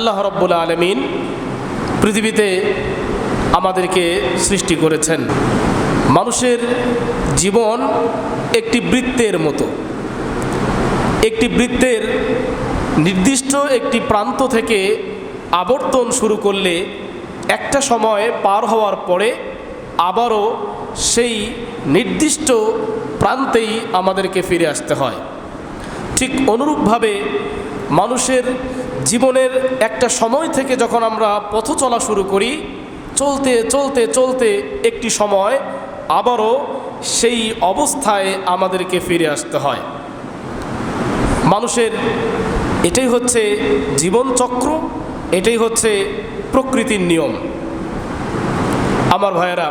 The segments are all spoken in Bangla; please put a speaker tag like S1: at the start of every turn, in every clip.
S1: আল্লাহ রব্বুল আলমিন পৃথিবীতে আমাদেরকে সৃষ্টি করেছেন। মানুষের জীবন একটি বৃত্তের মতো। একটি বৃত্তের নির্দিষ্ট একটি প্রান্ত থেকে আবর্তন শুরু করলে একটা সময় পার হওয়ার পরে আবারও সেই নির্দিষ্ট প্রান্তেই আমাদেরকে ফিরে আসতে হয়। ঠিক অনুরূপভাবে মানুষের জীবনের একটা সময় থেকে যখন আমরা পথ চলা শুরু করি, চলতে চলতে চলতে একটি সময়, আবারও সেই অবস্থায় আমাদেরকে ফিরে আসতে হয়। মানুষের এটাই হচ্ছে জীবনচক্র, এটাই হচ্ছে প্রকৃতির নিয়ম। আমার ভাইয়েরা,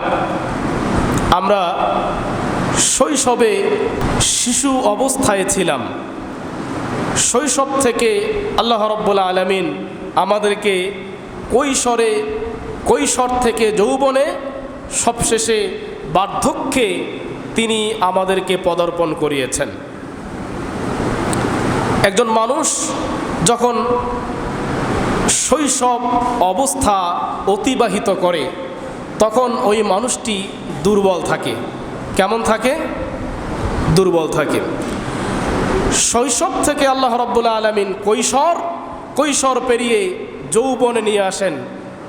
S1: আমরা শৈশবে শিশু অবস্থায় ছিলাম। শৈশব থেকে আল্লাহ রব্বুল আলমিন আমাদেরকে কৈশোরে, কৈশোর থেকে যৌবনে সবশেষে বার্ধক্যে তিনি আমাদেরকে পদার্পণ করিয়েছেন। একজন মানুষ যখন শৈশব অবস্থা অতিবাহিত করে, তখন ওই মানুষটি দুর্বল থাকে। কেমন থাকে? দুর্বল থাকে। শৈশব থেকে আল্লাহ রব্বুল্লা আলমিন কৈশোর কৈশোর পেরিয়ে যৌবনে নিয়ে আসেন।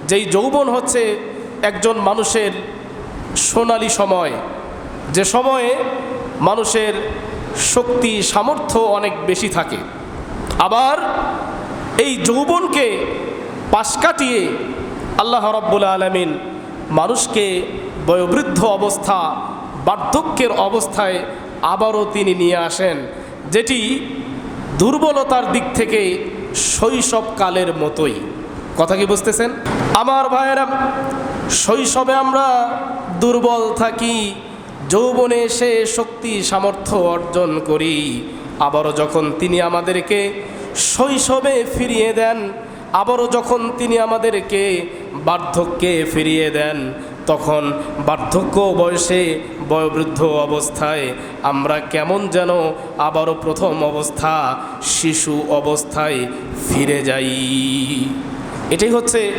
S1: যেই যৌবন হচ্ছে একজন মানুষের সোনালি সময়। যে সময়ে মানুষের শক্তি, সামর্থ্য অনেক বেশি থাকে। আবার এই যৌবনকে পাশ কাটিয়ে আল্লাহ রব্বুল আলমিন মানুষকে বয়োবৃদ্ধ অবস্থা, বার্ধক্যের অবস্থায় আবারও তিনি নিয়ে আসেন। যেটি দুর্বলতার দিক থেকে শৈশবকালের মতোই। কথা কি বুঝতেছেন? আমার ভাইয়েরা, শৈশবে আমরা দুর্বল থাকি, যৌবনে এসে শক্তি, সামর্থ্য অর্জন করি। আবারও যখন তিনি আমাদেরকে শৈশবে ফিরিয়ে দেন, আবারও যখন তিনি আমাদেরকে বার্ধক্যে ফিরিয়ে দেন তখন বার্ধক্য বয়সে বয়োবৃদ্ধ অবস্থায় আমরা কেমন যেন আবারও প্রথম অবস্থা শিশু অবস্থায় ফিরে যাই। এটাই হচ্ছে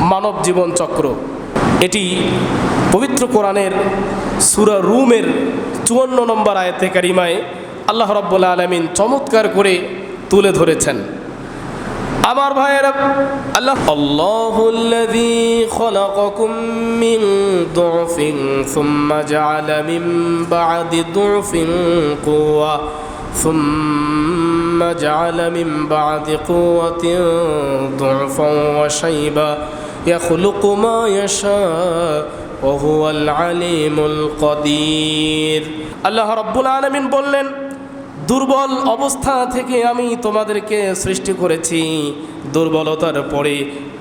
S1: মানব জীবন চক্র। এটি পবিত্র কোরআনের সুরা রুমের চুয়ান্ন নম্বর আয়তে কারিমায় আল্লাহ রব্বুল্লা আলমিন চমৎকার করে তুলে ধরেছেন। আমার ভাইয়েরা আল্লাহ আল্লাহুল্লাযী খলাকাকুম মিন দুফিন সুম্মা জাআলা মিন বা'দি দুফিন কুওয়া ثم جعل من بعد قوة ضعفا وشيبا يخلق ما يشاء وهو العليم القدير আল্লাহ রাব্বুল আলামিন বললেন দুর্বল অবস্থা থেকে আমি তোমাদেরকে সৃষ্টি করেছি। দুর্বলতার পরে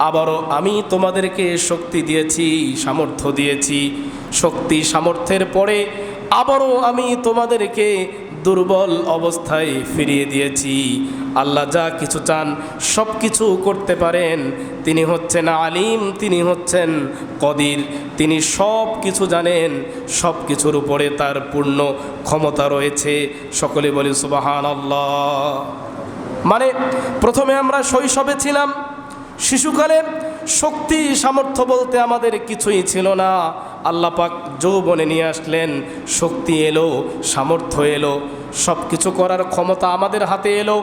S1: আবারও আমি তোমাদেরকে শক্তি দিয়েছি, সামর্থ্য দিয়েছি। শক্তি সামর্থ্যের পরে আবারও আমি তোমাদেরকে দুর্বল অবস্থায় ফিরিয়ে দিয়েছি। আল্লাহ যা কিছু চান, সব কিছু করতে পারেন। তিনি হচ্ছেন আলিম, তিনি হচ্ছেন কদির। তিনি সব কিছু জানেন, সব কিছুর উপরে তার পূর্ণ ক্ষমতা রয়েছে। সকলে বলি সুবাহান আল্লাহ মানে প্রথমে আমরা শৈশবে ছিলাম শিশুকালে শক্তি, সামর্থ্য বলতে আমাদের কিছুই ছিল না। আল্লাহ পাক যৌবনে নিয়ে আসলেন, শক্তি এলো, সামর্থ্য এলো সব কিছু করার ক্ষমতা আমাদের হাতে এলো।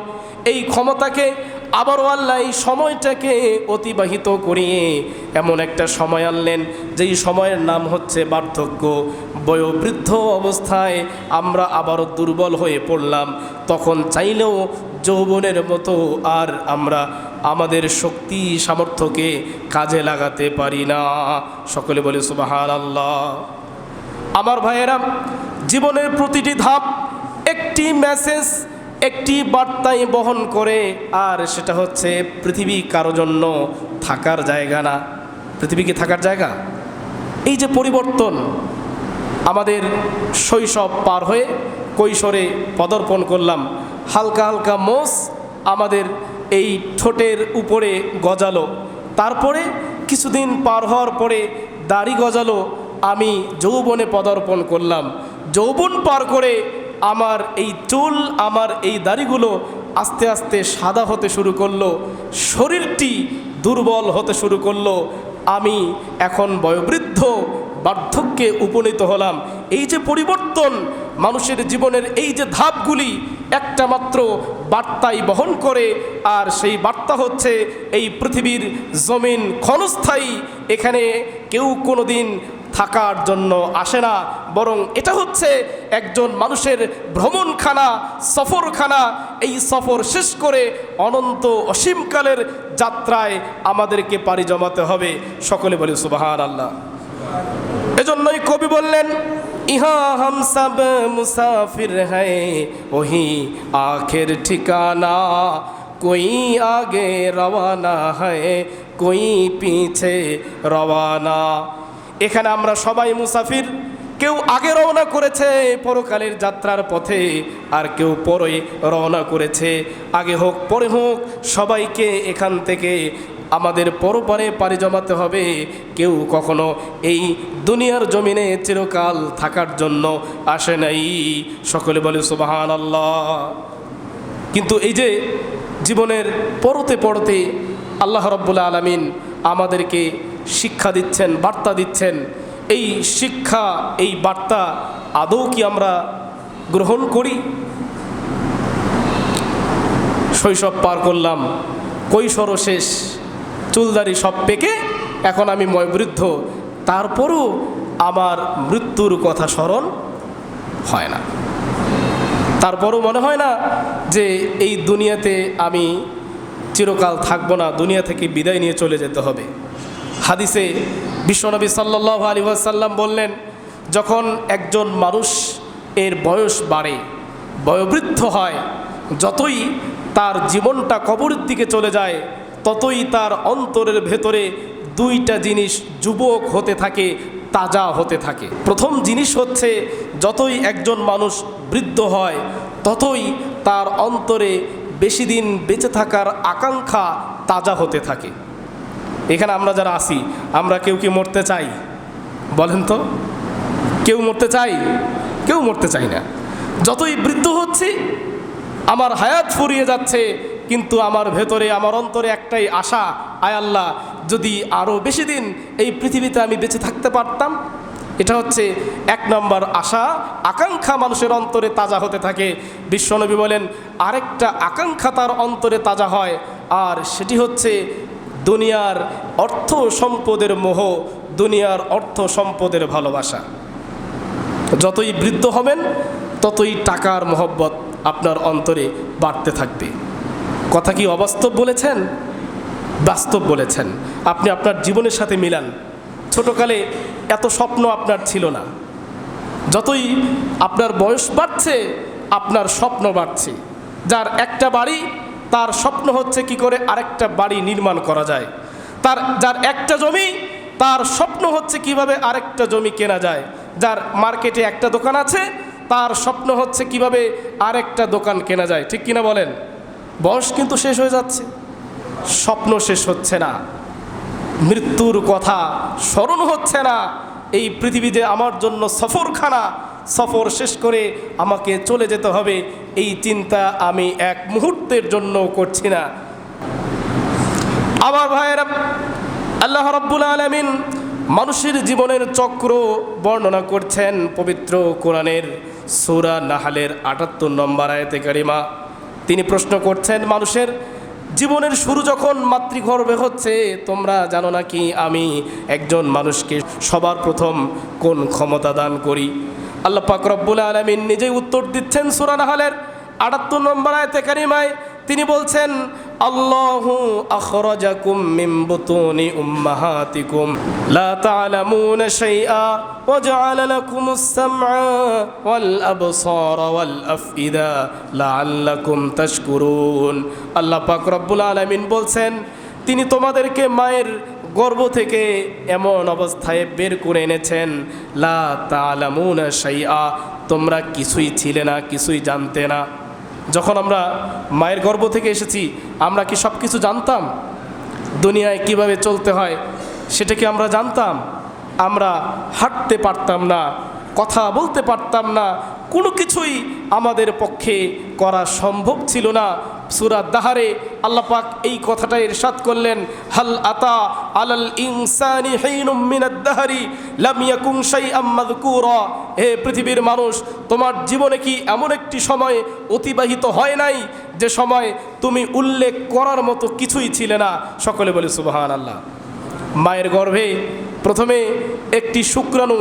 S1: এই ক্ষমতাকে আবারও আল্লাহ এই সময়টাকে অতিবাহিত করিয়ে এমন একটা সময় আনলেন, যেই সময়ের নাম হচ্ছে বার্ধক্য। বয়োবৃদ্ধ অবস্থায় আমরা আবারও দুর্বল হয়ে পড়লাম, তখন চাইলেও যৌবনের মতো আর আমরা আমাদের শক্তি সামর্থ্যকে কাজে লাগাতে পারি না। সকলে বলে সুবাহান আল্লাহ আমার ভাইয়েরা, জীবনের প্রতিটি ধাপ একটি মেসেজ একটি বার্তাই বহন করে, আর সেটা হচ্ছে পৃথিবী কারও জন্য থাকার জায়গা না। পৃথিবী কি থাকার জায়গা? এই যে পরিবর্তন, আমাদের শৈশব পার হয়ে কৈশোরে পদার্পণ করলাম হালকা হালকা মোষ আমাদের এই ঠোঁটের উপরে গজালো। তারপরে কিছুদিন পার হওয়ার পরে দাড়ি গজালো, আমি যৌবনে পদার্পণ করলাম। যৌবন পার করে আমার এই চুল, আমার এই দাড়িগুলো
S2: আস্তে আস্তে সাদা হতে শুরু করল, শরীরটি দুর্বল হতে শুরু করল। আমি এখন বয়োবৃদ্ধ, বার্ধক্যে উপনীত হলাম। এই যে পরিবর্তন মানুষের জীবনের এই যে ধাপগুলি একটা মাত্র বার্তাই বহন করে, আর সেই বার্তা হচ্ছে এই পৃথিবীর জমিন ক্ষণস্থায়ী, এখানে কেউ কোনো দিন থাকার জন্য আসে না। বরং এটা হচ্ছে একজন মানুষের ভ্রমণখানা, সফরখানা। এই সফর শেষ করে অনন্ত অসীমকালের যাত্রায় আমাদেরকে পাড়ি জমাতে হবে। সকলে বলি সুবাহান আল্লাহ এজন্যই কবি বললেন সব মুসাফির হ্যায়, ওহি আখের ঠিকানা। কোই আগে রওয়ানা হয় কোই পিছে রওয়ানা। এখানে আমরা সবাই মুসাফির। কেউ আগে রওনা করেছে পরকালের যাত্রার পথে, আর কেউ পরে রওনা করেছে। আগে হোক, পরে হোক, সবাইকে এখান থেকে আমাদের পরপারে পাড়ি জমাতে হবে। কেউ কখনো এই দুনিয়ার জমিনে চিরকাল থাকার জন্য আসে নাই। সকলে বলে সুবাহান আল্লাহ কিন্তু এই যে জীবনের পড়তে পড়তে আল্লাহ রব্বুল্লা আলমিন আমাদেরকে শিক্ষা দিচ্ছেন, বার্তা দিচ্ছেন, এই শিক্ষা, এই বার্তা আদৌ কি আমরা গ্রহণ করি? শৈশব পার করলাম, কৈশোরও শেষ। চুলদারি সব পেকে এখন আমি ময়বৃদ্ধ তারপরও আমার মৃত্যুর কথা স্মরণ হয় না। তারপরও মনে হয় না যে এই দুনিয়াতে আমি চিরকাল থাকব না, দুনিয়া থেকে বিদায় নিয়ে চলে যেতে হবে। হাদিসে বিশ্বনবী সাল্লাহ আলী সাল্লাম বললেন, যখন একজন মানুষ এর বয়স বাড়ে, বয়োবৃদ্ধ হয়, যতই তার জীবনটা কবরের দিকে চলে যায় ততই তার অন্তরের ভেতরে দুইটা জিনিস যুবক হতে থাকে, তাজা হতে থাকে। প্রথম জিনিস হচ্ছে, যতই একজন মানুষ বৃদ্ধ হয়, ততই তার অন্তরে বেশি দিন বেঁচে থাকার আকাঙ্ক্ষা তাজা হতে থাকে। এখানে আমরা যারা আসি আমরা কেউ কি মরতে চাই? বলেন তো। কেউ মরতে চাই? কেউ মরতে চাই না। যতই বৃদ্ধ হচ্ছি, আমার হায়াত ফুরিয়ে যাচ্ছে কিন্তু আমার ভেতরে, আমার অন্তরে একটাই আশা, আয় আল্লাহ, যদি আরও বেশি দিন এই পৃথিবীতে আমি বেঁচে থাকতে পারতাম, এটা হচ্ছে এক নম্বর আশা, আকাঙ্ক্ষা মানুষের অন্তরে তাজা হতে থাকে। বিশ্বনবী বলেন, আরেকটা আকাঙ্ক্ষা তার অন্তরে তাজা হয়, আর সেটি হচ্ছে দুনিয়ার অর্থ সম্পদের মোহ, দুনিয়ার অর্থ সম্পদের ভালোবাসা। যতই বৃদ্ধ হবেন, ততই টাকার মহব্বত আপনার অন্তরে বাড়তে থাকবে। কথা কি অবাস্তব বলেছেন? বাস্তব বলেছেন। আপনি আপনার জীবনের সাথে মিলান। ছোটকালে এত স্বপ্ন আপনার ছিল না। যতই আপনার বয়স বাড়ছে, আপনার স্বপ্ন বাড়ছে। যার একটা বাড়ি, তার স্বপ্ন হচ্ছে কি করে আরেকটা বাড়ি নির্মাণ করা যায়। তার, যার একটা জমি, তার স্বপ্ন হচ্ছে কীভাবে আরেকটা জমি কেনা যায়। যার মার্কেটে একটা দোকান আছে, তার স্বপ্ন হচ্ছে কীভাবে আরেকটা দোকান কেনা যায়। ঠিক কিনা বলেন? বয়স কিন্তু শেষ হয়ে যাচ্ছে। স্বপ্ন শেষ হচ্ছে না। মৃত্যুর কথা স্মরণ হচ্ছে না। এই পৃথিবীতে আমার জন্য সফরখানা, সফর শেষ করে আমাকে চলে যেতে হবে। এই চিন্তা আমি এক মুহূর্তের জন্য করছি না। আমার ভাইয়েরা, আল্লাহ রব্বুল আলমিন মানুষের জীবনের চক্র বর্ণনা করছেন পবিত্র কোরআনের সুরা নাহালের আটাত্তর নম্বর আয়তে কারিমা। তিনি প্রশ্ন করছেন, মানুষের জীবনের শুরু যখন মাতৃগর্ভে হচ্ছে, তোমরা জানো না কি আমি একজন মানুষকে সবার প্রথম কোন ক্ষমতা দান করি? আল্লাহ পাক রব্বুল আলমিন নিজেই উত্তর দিচ্ছেন সুরানাহালের আটাত্তর নম্বর আয়তে কারিমায়। তিনি বলছেন আল্লাহু আখরাজাকুম মিন বুতুনি উম্মাহাতিকুম। লা তা'লামুনা শাইআ ওয়া জা'আলা লাকুমুস সামআ ওয়াল আবসারা ওয়াল আফইদা লাআল্লাকুম তাশকুরুন। আল্লাহ পাক রব্বুল আলামিন বলছেন, তিনি তোমাদেরকে মায়ের গর্ভ থেকে এমন অবস্থায় বের করে এনেছেন। লা তা'লামুনা শাইআ, তোমরা কিছুই ছিলে না, কিছুই জানতে না। যখন আমরা মায়ের গর্ব থেকে এসেছি, আমরা কি সব কিছু জানতাম? দুনিয়ায় কীভাবে চলতে হয় সেটা কি আমরা জানতাম? আমরা হাঁটতে পারতাম না, কথা বলতে পারতাম না, কোনো কিছুই আমাদের পক্ষে করা সম্ভব ছিল না। সুরা দাহারে আল্লাহ পাক এই কথাটা ইরশাদ করলেন, হাল আতা আলাল ইনসানি হিনুম মিনাদ দাহরি, লাম ইয়াকুন শাইআম মাযকুরা। হে পৃথিবীর মানুষ, তোমার জীবনে কি এমন একটি সময় অতিবাহিত হয় নাই, যে সময় তুমি উল্লেখ করার মতো কিছুই ছিলে না? সকলে বলে সুবহান আল্লাহ মায়ের গর্ভে প্রথমে একটি শুক্রাণু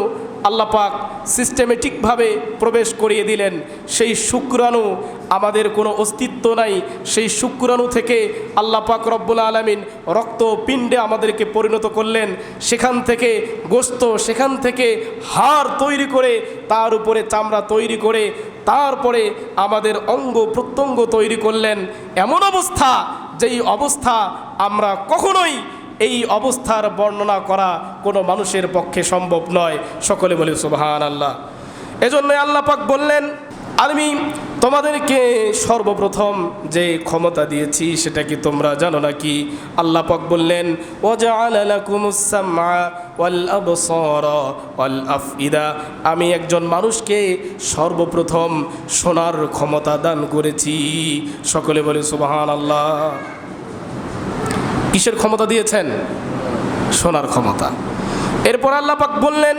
S2: আল্লাহ পাক সিস্টেমেটিকভাবে প্রবেশ করিয়ে দিলেন। সেই শুক্রাণু আমাদের কোনো অস্তিত্ব নাই। সেই শুক্রাণু থেকে আল্লাহ পাক রব্বুল আলমিন রক্ত পিণ্ডে আমাদেরকে পরিণত করলেন। সেখান থেকে গোস্ত, সেখান থেকে হাড় তৈরি করে, তার উপরে চামড়া তৈরি করে, তারপরে আমাদের অঙ্গ প্রত্যঙ্গ তৈরি করলেন। এমন অবস্থা যেই অবস্থা আমরা কখনোই এই অবস্থার বর্ণনা করা কোনো মানুষের পক্ষে সম্ভব নয়। সকলে বলে সুবহান আল্লাহ এজন্য আল্লাহ পাক বললেন, আমি তোমাদেরকে সর্বপ্রথম যে ক্ষমতা দিয়েছি সেটা কি তোমরা জানো নাকি? আল্লাহ পাক বললেন আমি একজন মানুষকে সর্বপ্রথম শোনার ক্ষমতা দান করেছি। সকলে বলে, সুবহানাল্লাহ। কিসের ক্ষমতা দিয়েছেন? শোনার ক্ষমতা। এরপর আল্লাহ পাক বললেন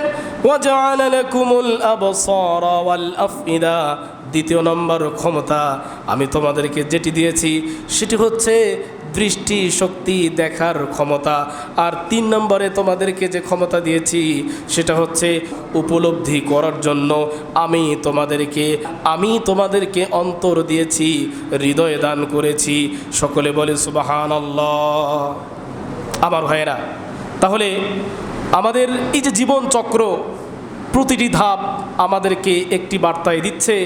S2: দ্বিতীয় নম্বর ক্ষমতা আমি তোমাদেরকে যেটি দিয়েছি, সেটি হচ্ছে দৃষ্টি শক্তি দেখার ক্ষমতা। আর তিন নম্বরে তোমাদেরকে যে ক্ষমতা দিয়েছি, সেটা হচ্ছে উপলব্ধি করার জন্য আমি তোমাদেরকে আমি তোমাদেরকে অন্তর দিয়েছি, হৃদয় দান করেছি। সকলে বলে সুবাহান আমার ভাইয়েরা, তাহলে আমাদের এই যে জীবন চক্র, প্রতিটি ধাপ আমাদেরকে একটি বার্তায় দিচ্ছে,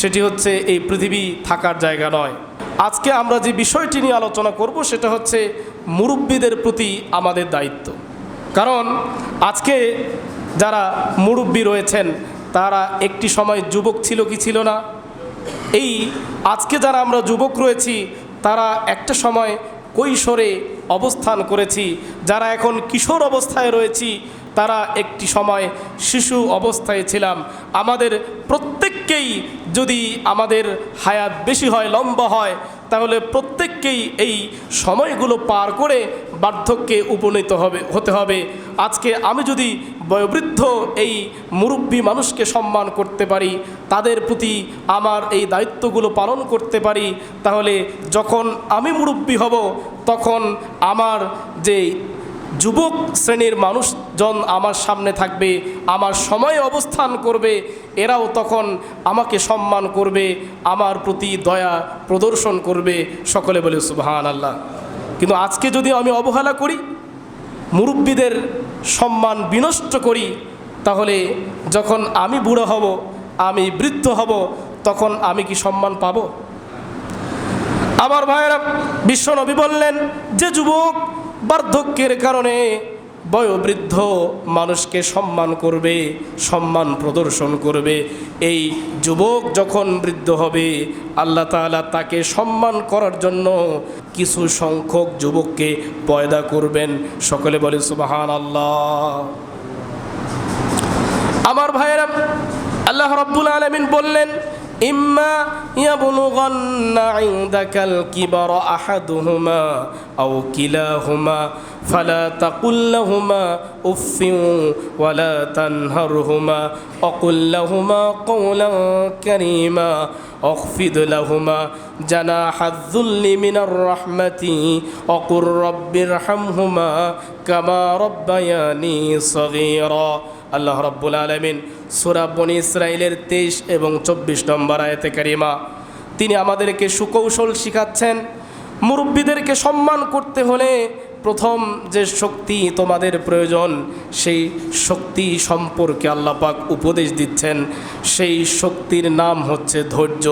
S2: সেটি হচ্ছে এই পৃথিবী থাকার জায়গা নয়। আজকে আমরা যে বিষয়টি নিয়ে আলোচনা করব সেটা হচ্ছে মুরব্বীদের প্রতি আমাদের দায়িত্ব। কারণ আজকে যারা মুরব্বী রয়েছেন, তারা একটি সময় যুবক ছিল কি ছিল না? এই আজকে যারা আমরা যুবক রয়েছি, তারা একটা সময় কৈশোরে অবস্থান করেছি। যারা এখন কিশোর অবস্থায় রয়েছি, তারা একটি সময় শিশু অবস্থায় ছিলাম। আমাদের প্রত্যেককেই যদি আমাদের হায়াত বেশি হয়, লম্বা হয়, তাহলে প্রত্যেককেই এই সময়গুলো পার করে বার্ধক্যে উপনীত হবে, হতে হবে। আজকে আমি যদি বয়োবৃদ্ধ এই মুরব্বী মানুষকে সম্মান করতে পারি, তাদের প্রতি আমার এই দায়িত্বগুলো পালন করতে পারি, তাহলে যখন আমি মুরব্বী হব, তখন আমার যে যুবক শ্রেণির মানুষজন আমার সামনে থাকবে, আমার সময়ে অবস্থান করবে, এরাও তখন আমাকে সম্মান করবে, আমার প্রতি দয়া প্রদর্শন করবে। সকলে বলে সুবহান আল্লাহ কিন্তু আজকে যদি আমি অবহেলা করি, মুরব্বীদের সম্মান বিনষ্ট করি, তাহলে যখন আমি বুড়ো হব, আমি বৃদ্ধ হব, তখন আমি কি সম্মান পাবো? আমার ভাইয়েরা, বিশ্বনবী বললেন, যে যুবক বার্ধক্যের কারণে বয়োবৃদ্ধ মানুষকে সম্মান করবে, সম্মান প্রদর্শন করবে। এই যুবক যখন বৃদ্ধ হবে, আল্লাহ তাআলা তাকে সম্মান করার জন্য কিছু সংখ্যক যুবককে পয়দা করবেন। সকলে বলে সুবাহান আল্লাহ আমার ভাইয়েরা, আল্লাহ রব্বুল আলমিন বললেন إما يبلغن عندك الكبر أحدهما أو كلاهما فلا تقل لهما أف ولا تنهرهما وقل لهما قولا كريما اخفض لهما جناح الذل من الرحمة وقل رب ارحمهما كما ربياني صغيرا আল্লাহ রব্বুল আলমিন সুরা বনি ইসরায়েলের তেইশ এবং চব্বিশ নম্বর আয়তে কারিমা, তিনি আমাদেরকে সুকৌশল শিখাচ্ছেন। মুরব্বীদেরকে সম্মান করতে হলে প্রথম যে শক্তি তোমাদের প্রয়োজন, সেই শক্তি সম্পর্কে আল্লাহ পাক উপদেশ দিচ্ছেন। সেই শক্তির নাম হচ্ছে ধৈর্য।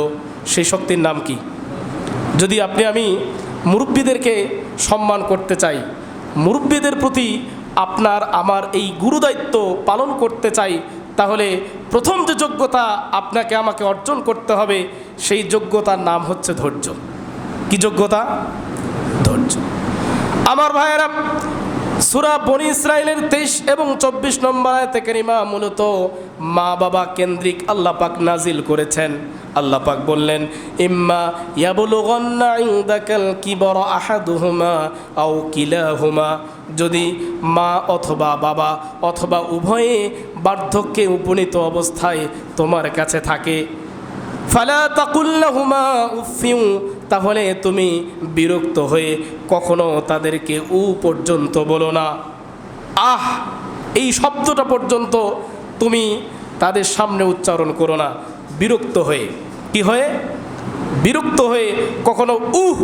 S2: সেই শক্তির নাম কি? যদি আপনি আমি মুরব্বীদেরকে সম্মান করতে চাই, মুরব্বীদের প্রতি আপনার আমার এই গুরুদায়িত্ব পালন করতে চাই, তাহলে প্রথম যে যোগ্যতা আপনাকে আমাকে অর্জন করতে হবে, সেই যোগ্যতার নাম হচ্ছে ধৈর্য। কি যোগ্যতা? ধৈর্য। আমার ভাইয়েরা সুরা বনি ইসরায়েলের তেইশ এবং চব্বিশ নম্বর আয়তে কারিমা মূলত মা বাবা কেন্দ্রিক আল্লাহ পাক নাজিল করেছেন। আল্লাহ পাক বললেন, ইম্মা ইয়াবলুগান্না ইনদাকাল কিবর আহাদুহুমা আও কিলাহুমা। যদি মা অথবা বাবা অথবা উভয়ে বার্ধক্যে উপনীত অবস্থায় তোমার কাছে থাকে, ফালা তাকুল্লাহুমা উফিউ তাহলে তুমি বিরক্ত হয়ে কখনো তাদেরকে উ পর্যন্ত বলো না। আহ, এই শব্দটা পর্যন্ত তুমি তাদের সামনে উচ্চারণ করো না। বিরক্ত হয়ে। কি হয়ে? বিরক্ত হয়ে কখনো উহ,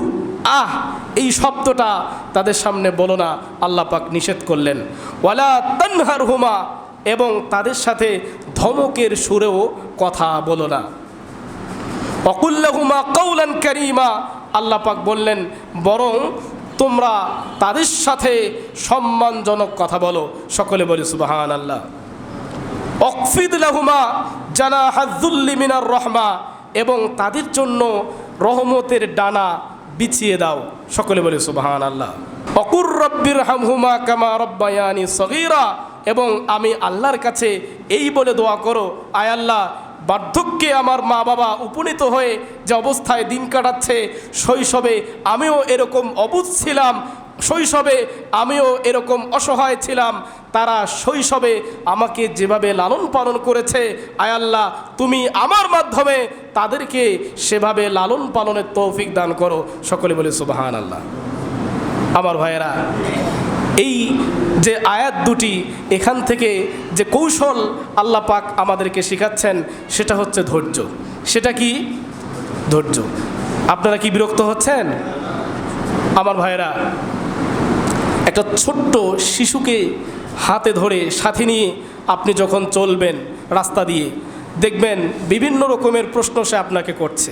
S2: আহ, এই শব্দটা তাদের সামনে বলো না। আল্লাহ পাক নিষেধ করলেন। ওয়ালা তানহার হুমা এবং তাদের সাথে ধমকের সুরেও কথা বলো না। অকুল্লাহুমা কৌলান করিমা। আল্লাহ পাক বললেন, বরং তোমরা তাদের সাথে সম্মানজনক কথা বলো। সকলে বলি সুবাহান আল্লাহ অকফিদ লাহুমা জানা হাজুল্লি মিনার রহমা, এবং তাদের জন্য রহমতের ডানা বিছিয়ে দাও। সকলে বলে সুবাহান আল্লাহ অকুর রব্বির হামহুমা কামা রব্বায়ানি সগীরা, এবং আমি আল্লাহর কাছে এই বলে দোয়া করো, আয় আল্লাহ বার্ধক্যে আমার মা বাবা উপনীত হয়ে যে অবস্থায় দিন কাটাচ্ছে, শৈশবে আমিও এরকম অবুধ ছিলাম, শৈশবে আমিও এরকম অসহায় ছিলাম, তারা শৈশবে আমাকে যেভাবে লালন পালন করেছে আয়াল্লাহ তুমি আমার মাধ্যমে তাদেরকে সেভাবে লালন পালনের তৌফিক দান করো। সকলে বলে সুবাহান আল্লাহ আমার ভাইয়েরা এই যে আয়াত দুটি এখান থেকে যে কৌশল আল্লাহ পাক আমাদেরকে শেখাচ্ছেন, সেটা হচ্ছে ধৈর্য। সেটা কি? ধৈর্য। আপনারা কি বিরক্ত হচ্ছেন? আমার ভাইয়েরা, একটা ছোট্ট শিশুকে হাতে ধরে সাথে নিয়ে আপনি যখন চলবেন রাস্তা দিয়ে, দেখবেন বিভিন্ন রকমের প্রশ্ন সে আপনাকে করছে।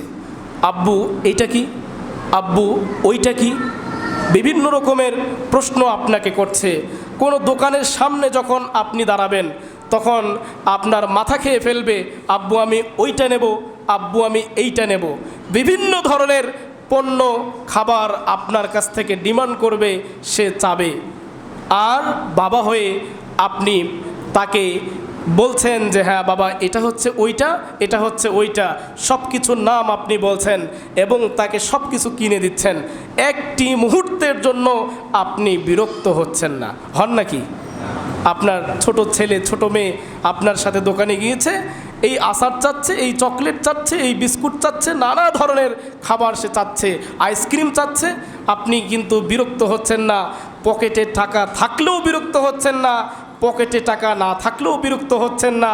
S2: আব্বু, এইটা কি? আব্বু, ওইটা কি? বিভিন্ন রকমের প্রশ্ন আপনাকে করছে। কোনো দোকানের সামনে যখন আপনি দাঁড়াবেন, তখন আপনার মাথা খেয়ে ফেলবে, আব্বু, আমি ওইটা নেব, আব্বু, আমি এইটা নেব। বিভিন্ন ধরনের পণ্য, খাবার আপনার কাছ থেকে ডিমান্ড করবে, সে চাবে। আর বাবা হয়ে আপনি তাকে বলছেন যে হ্যাঁ বাবা, এটা হচ্ছে ওইটা, এটা হচ্ছে ওইটা। সব কিছুর নাম আপনি বলছেন এবং তাকে সব কিছু কিনে দিচ্ছেন। একটি মুহূর্তের জন্য আপনি বিরক্ত হচ্ছেন না। হন নাকি? আপনার ছোট ছেলে, ছোট মেয়ে আপনার সাথে দোকানে গিয়েছে, এই আচার চাচ্ছে, এই চকলেট চাচ্ছে, এই বিস্কুট চাচ্ছে, নানা ধরনের খাবার সে চাচ্ছে, আইসক্রিম চাচ্ছে। আপনি কিন্তু বিরক্ত হচ্ছেন না, পকেটে টাকা থাকলেও বিরক্ত হচ্ছেন না পকেটে টাকা না থাকলেও বিরক্ত হচ্ছেন না।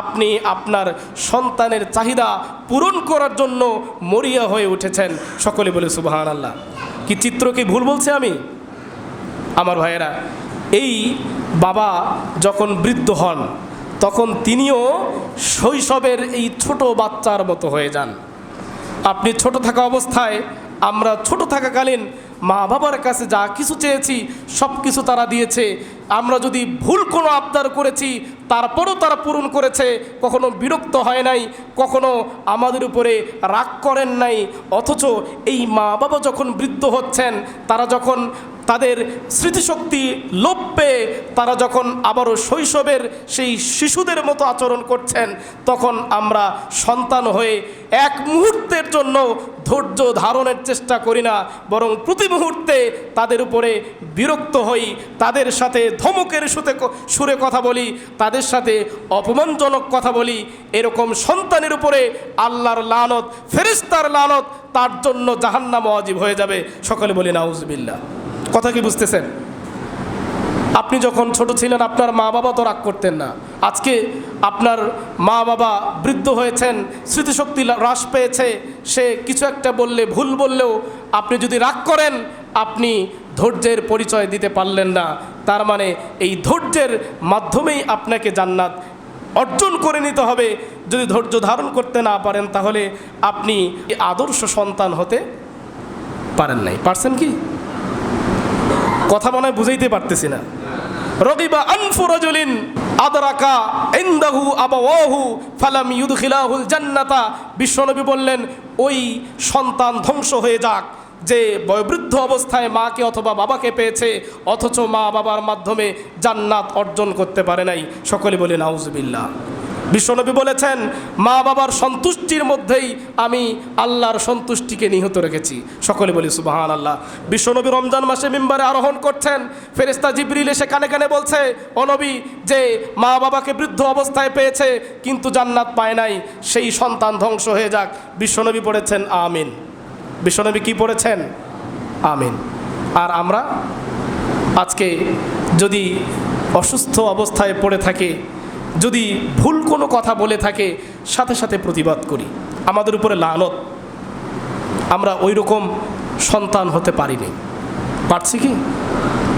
S2: আপনি আপনার সন্তানের চাহিদা পূরণ করার জন্য মরিয়া হয়ে উঠেছেন। সকলে বলে সুবাহান আল্লাহ কি চিত্র, কি ভুল বলছে আমি? আমার ভাইয়েরা, এই বাবা যখন বৃদ্ধ হন, তখন তিনিও শৈশবের এই ছোট বাচ্চার মতো হয়ে যান। আপনি ছোট থাকা অবস্থায়, আমরা ছোট থাকাকালীন মা বাবার কাছে যা কিছু চেয়েছি সব কিছু তারা দিয়েছে। আমরা যদি ভুল কোনো আবদার করেছি তারপরও তারা পূরণ করেছে, কখনো বিরক্ত হয় নাই, কখনো আমাদের উপরে রাগ করেন নাই, অথচ এই মা বাবা যখন বৃদ্ধ হচ্ছেন, তারা যখন তাদের স্মৃতিশক্তি লোপ পেয়ে তারা যখন আবারও শৈশবের সেই শিশুদের মতো আচরণ করছেন, তখন আমরা সন্তান হয়ে এক মুহূর্তের জন্য ধৈর্য ধারণের চেষ্টা করি না, বরং প্রতি মুহূর্তে তাদের উপরে বিরক্ত হই, তাদের সাথে ধমকের সুতে সুরে কথা বলি, তাদের সাথে অপমানজনক কথা বলি, এরকম সন্তানের উপরে আল্লাহর লালত ফেরিস্তার লালত তার জন্য জাহান্নাম অজীব হয়ে যাবে। সকলে বলি নাউজবিল্লা কথা কি বুঝতেছেন? আপনি যখন ছোট ছিলেন, আপনার মা বাবা তো রাগ করতেন না। আজকে আপনার মা বাবা বৃদ্ধ হয়েছেন, স্মৃতিশক্তি হ্রাস পেয়েছে, সে কিছু একটা বললে, ভুল বললেও আপনি যদি রাগ করেন, আপনি ধৈর্যের পরিচয় দিতে পারলেন না। তার মানে এই ধৈর্যের মাধ্যমেই আপনাকে জান্নাত অর্জন করে নিতে হবে। যদি ধৈর্য ধারণ করতে না পারেন, তাহলে আপনি আদর্শ সন্তান হতে পারেন নাই। পারছেন কি? কথা মনে হয় বুঝাইতে পারতেছি না। রগিবা আনফু রাজুলিন আদরাকা ইনদাহু আবাওয়াহু ফালাম ইউদখিলাহুল জান্নাতা। বিশ্বনবী বললেন, ওই সন্তান ধ্বংস হয়ে যাক। যে বয়োবৃদ্ধ অবস্থায় মাকে অথবা বাবাকে পেয়েছে, অথচ মা বাবার মাধ্যমে জান্নাত অর্জন করতে পারে নাই। সকলে বলে নাউজবিল্লাহ। বিশ্বনবী বলেছেন, মা বাবার সন্তুষ্টির মধ্যেই আমি আল্লাহর সন্তুষ্টিকে নিহত রেখেছি। সকলে বলি সুবাহান আল্লাহ বিশ্বনবী রমজান মাসে মেম্বারে আরোহণ করছেন ফেরেস্তা জিবরিল এসে কানে কানে বলছে অনবী যে মা বাবাকে বৃদ্ধ অবস্থায় পেয়েছে, কিন্তু জান্নাত পায় নাই, সেই সন্তান ধ্বংস হয়ে যাক। বিশ্বনবী পড়েছেন, আমিন। বিশ্বনবী কি পড়েছেন? আমিন। আর আমরা আজকে যদি অসুস্থ অবস্থায় পড়ে থাকে, যদি ভুল কোনো কথা বলে থাকে, সাথে সাথে প্রতিবাদ করি। আমাদের উপরে লানত। আমরা ওই রকম সন্তান হতে পারিনি। পারছি কি?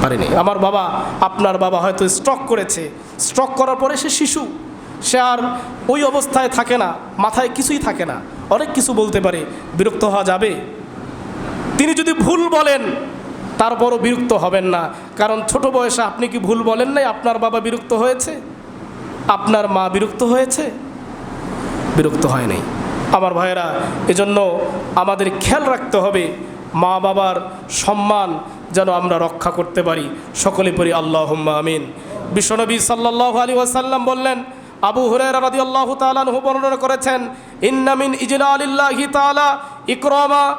S2: পারিনি। আমার বাবা, আপনার বাবা হয়তো স্ট্রক করেছে। স্ট্রক করার পরে সে শিশু। সে আর ওই অবস্থায় থাকে না। মাথায় কিছুই থাকে না। অনেক কিছু বলতে পারে। বিরক্ত হওয়া যাবে? তিনি যদি ভুল বলেন, তারপরও বিরক্ত হবেন না। কারণ ছোট বয়সে আপনি কি ভুল বলেন নাই? আপনার বাবা বিরক্ত হয়েছে? আপনার মা বিরক্ত হয়েছে? বিরক্ত হয় নাই। আমার ভাইয়েরা, এজন্য আমাদের খেয়াল রাখতে হবে, মা বাবার সম্মান যেন আমরা রক্ষা করতে পারি। সকলে পড়ি আল্লাহ আমিন। বিশ্বনবী সাল্লাহ আলী ওয়াসাল্লাম বললেন, আবু হুরায়রা রাদিয়াল্লাহু তাআলা বর্ণনা করেছেন ইন্নামিন ইজলালিল্লাহি তাআলা ইকরামা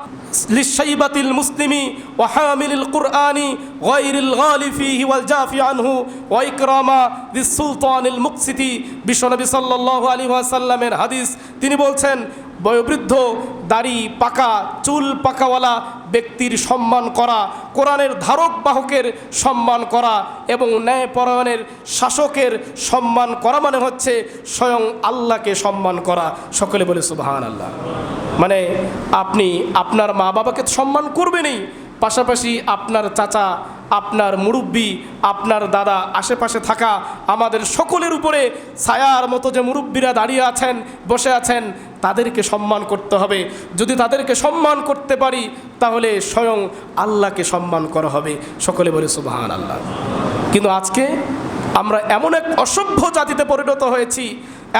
S2: লিশাইবাতিল মুসলিমি ওয়াহামিলিল কুরআনি গায়রিল গালি ফিহি ওয়াল জাফি আনহু ওয়া ইকরামা লিস সুলতানিল মুকসিতি। বিশ্বনবী সাল্লাল্লাহু আলাইহি ওয়াসাল্লামের হাদিস, তিনি বলছেন বয়োবৃদ্ধ, দাড়ি পাকা, চুল পাকাওয়ালা ব্যক্তির সম্মান করা, কোরআনের ধারক বাহকের সম্মান করা এবং ন্যায়পরায়ণের শাসকের সম্মান করা মানে হচ্ছে স্বয়ং আল্লাহকে সম্মান করা। সকলে বলে সুবাহান আল্লাহ মানে আপনি আপনার মা বাবাকে সম্মান করবেনই, পাশাপাশি আপনার চাচা, আপনার মুরব্বী, আপনার দাদা, আশেপাশে থাকা আমাদের সকলের উপরে ছায়ার মতো যে মুরব্বীরা দাঁড়িয়ে আছেন, বসে আছেন তাদেরকে সম্মান করতে হবে। যদি তাদেরকে সম্মান করতে পারি, তাহলে স্বয়ং আল্লাহকে সম্মান করা হবে। সকলে বলে সুবাহান আল্লাহ কিন্তু আজকে আমরা এমন এক অসভ্য জাতিতে পরিণত হয়েছি,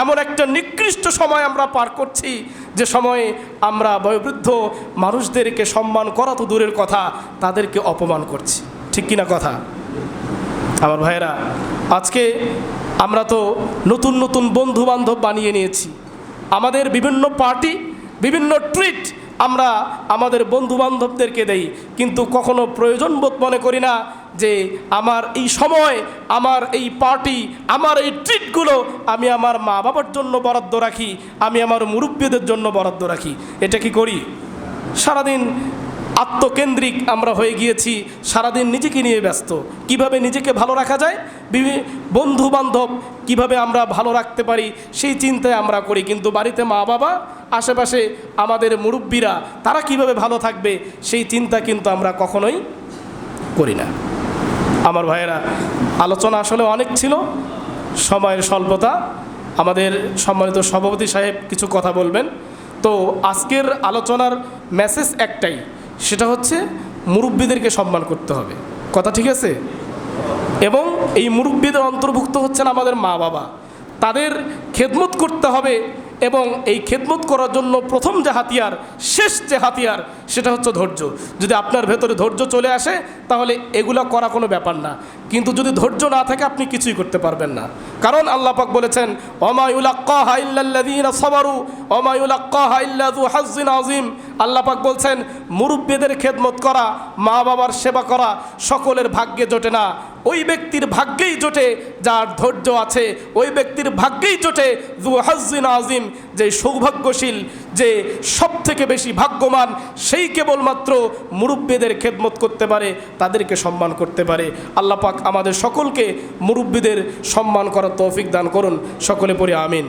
S2: এমন একটা নিকৃষ্ট সময় আমরা পার করছি, যে সময়ে আমরা বয়োবৃদ্ধ মানুষদেরকে সম্মান করা তো দূরের কথা, তাদেরকে অপমান করছি। ঠিক কিনা কথা? আমার ভাইয়েরা, আজকে আমরা তো নতুন নতুন বন্ধু বান্ধব বানিয়ে নিয়েছি। আমাদের বিভিন্ন পার্টি, বিভিন্ন ট্রিট আমরা আমাদের বন্ধু বান্ধবদেরকে দেই। কিন্তু কখনো প্রয়োজন বোধ মনে করি না যে আমার এই সময়, আমার এই পার্টি, আমার এই ট্রিটগুলো আমি আমার মা বাবার জন্য বরাদ্দ রাখি, আমি আমার মুরব্বীদের জন্য বরাদ্দ রাখি। এটা কি করি? সারাদিন আত্মকেন্দ্রিক আমরা হয়ে গিয়েছি, সারাদিন নিজেকে নিয়ে ব্যস্ত। কীভাবে নিজেকে ভালো রাখা যায়? বিভি- বন্ধু বান্ধব কীভাবে আমরা ভালো রাখতে পারি, সেই চিন্তায় আমরা করি। কিন্তু বাড়িতে মা বাবা আশেপাশে আমাদের মুরব্বীরা, তারা কীভাবে ভালো থাকবে, সেই চিন্তা কিন্তু আমরা কখনোই করি না। আমার ভাইয়েরা, আলোচনা আসলে অনেক ছিল, সময়ের স্বল্পতা। আমাদের সম্মানিত সভাপতি সাহেব কিছু কথা বলবেন। তো আজকের আলোচনার মেসেজ একটাই সেটা হচ্ছে মুরব্বীদেরকে সম্মান করতে হবে। কথা ঠিক আছে? এবং এই মুরব্বীদের অন্তর্ভুক্ত হচ্ছেন আমাদের মা বাবা। তাদের খেদমত করতে হবে এবং এই খেদমত করার জন্য প্রথম যে হাতিয়ার, শেষ যে হাতিয়ার সেটা হচ্ছে ধৈর্য। যদি আপনার ভেতরে ধৈর্য চলে আসে, তাহলে এগুলা করা কোনো ব্যাপার না। কিন্তু যদি ধৈর্য না থাকে, আপনি কিছুই করতে পারবেন না। কারণ আল্লাহ পাক বলেছেন সাবারু আযীম। আল্লাহ পাক বলছেন, মুরব্বীদের খেদমত করা মা বাবার সেবা করা সকলের ভাগ্যে জোটে না। ওই ব্যক্তির ভাগ্যেই জোটে যার ধৈর্য আছে, ওই ব্যক্তির ভাগ্যেই জোটে জু আজিম যে সৌভাগ্যশীল, যে সব থেকে বেশি ভাগ্যমান সেই কেবলমাত্র মুরব্বীদের খেদমত করতে পারে, তাদেরকে সম্মান করতে পারে। আল্লাপাক আমাদের সকলকে মুরব্বীদের সম্মান করার তৌফিক দান করুন। সকলে পড়ে আমিন।